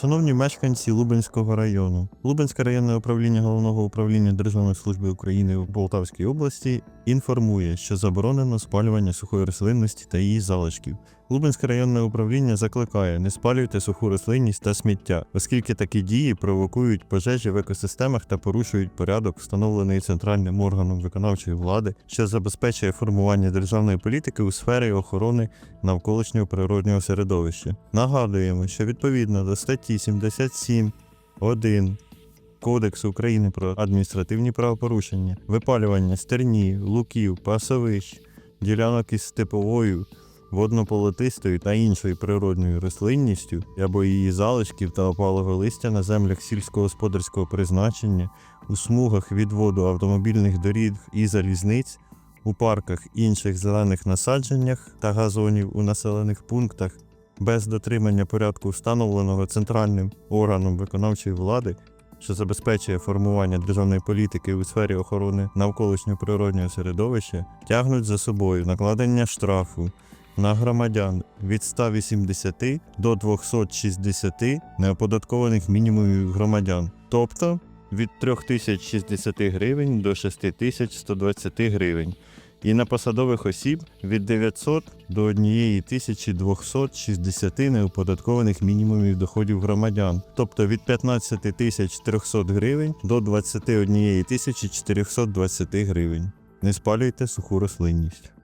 Шановні мешканці Лубенського району, Лубенське районне управління головного управління Державної служби України в Полтавській області інформує, що заборонено спалювання сухої рослинності та її залишків. Лубенське районне управління закликає не спалюйте суху рослинність та сміття, оскільки такі дії провокують пожежі в екосистемах та порушують порядок, встановлений центральним органом виконавчої влади, що забезпечує формування державної політики у сфері охорони навколишнього природнього середовища. Нагадуємо, що відповідно до статті 77 1 Кодексу України про адміністративні правопорушення, випалювання стерні, луків, пасовищ, ділянок із степовою, воднополотистою та іншою природною рослинністю або її залишків та опалого листя на землях сільськогосподарського призначення, у смугах відводу автомобільних доріг і залізниць, у парках інших зелених насадженнях та газонів у населених пунктах без дотримання порядку встановленого центральним органом виконавчої влади що забезпечує формування державної політики у сфері охорони навколишнього природнього середовища, тягнуть за собою накладення штрафу на громадян від 180 до 260 неоподаткованих мінімумів громадян, тобто від 3060 гривень до 6120 гривень. І на посадових осіб від 900 до 1260 неоподаткованих мінімумів доходів громадян, тобто від 15 300 гривень до 21 420 гривень. Не спалюйте суху рослинність.